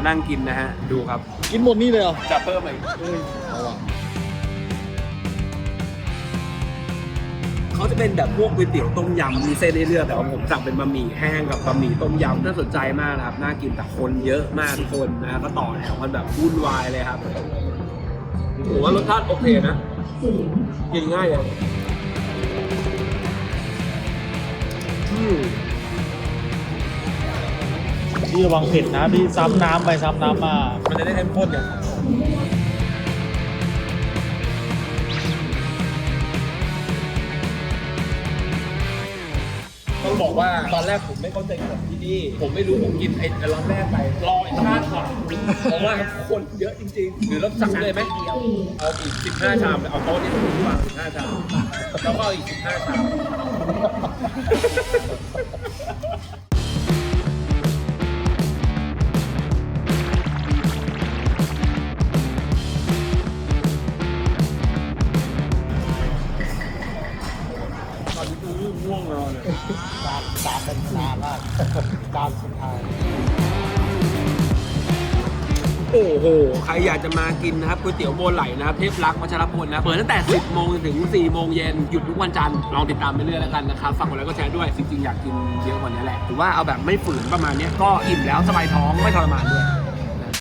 จะนั่งกินนะฮะ ดูครับ กินหมดนี่เลยเหรอจะเพิ่มอีกเฮ้ยเอาว่ะเขาจะเป็นแบบพวกก๋วยเตี๋ยวต้มยำมีเส้นให้เลือกแต่ว่าผมสั่งเป็นบะหมี่แห้งกับบะหมี่ต้มยำน่าสนใจมากนะครับน่ากินแต่คนเยอะมากทุกคนนะก็ต่อแถวกันแบบวุ่นวายเลยครับผมว่ารสชาติโอเคนะกินง่ายเลยอืม พี่ระวังเผ็ดนะพี่ซ้ำน้ำไปซ้ำน้ำมา มันจะได้เข้มข้นเนี่ยต้องบอกว่าตอนแรกผมไม่เข้าใจของที่นี่ ผมไม่รู้ผมกินไอ้ร้านแรกไปรออีกห้าชามเพราะว่าคนเยอะจริงๆ หรือเราสั่งเลยไหมเอาอีกสิบห้าชามเอาโต๊ะนี้ผมวางสิบห้าชามแล้วก็อีกสิบห้าชาม อนนี้กูง่วงนอนเลยจานจานเป็นนามากจานสุดท้ายโอ้โห ใครอยากจะมากินนะครับก๋วยเตี๋ยวโบไหลนะครับเทพรักษ์วัชรพลนะเปิดตั้งแต่ 10 โมงถึง 4 โมงเย็น หยุดทุกวันจันทร์ ลองติดตามไปเรื่อยแล้วกันนะครับ ฝากกดไลค์กดแชร์ด้วย จริงๆ อยากกินเยอะกว่านี้แหละถือว่าเอาแบบไม่ฝืนประมาณนี้ก็อิ่มแล้วสบายท้องไม่ทรมานด้วย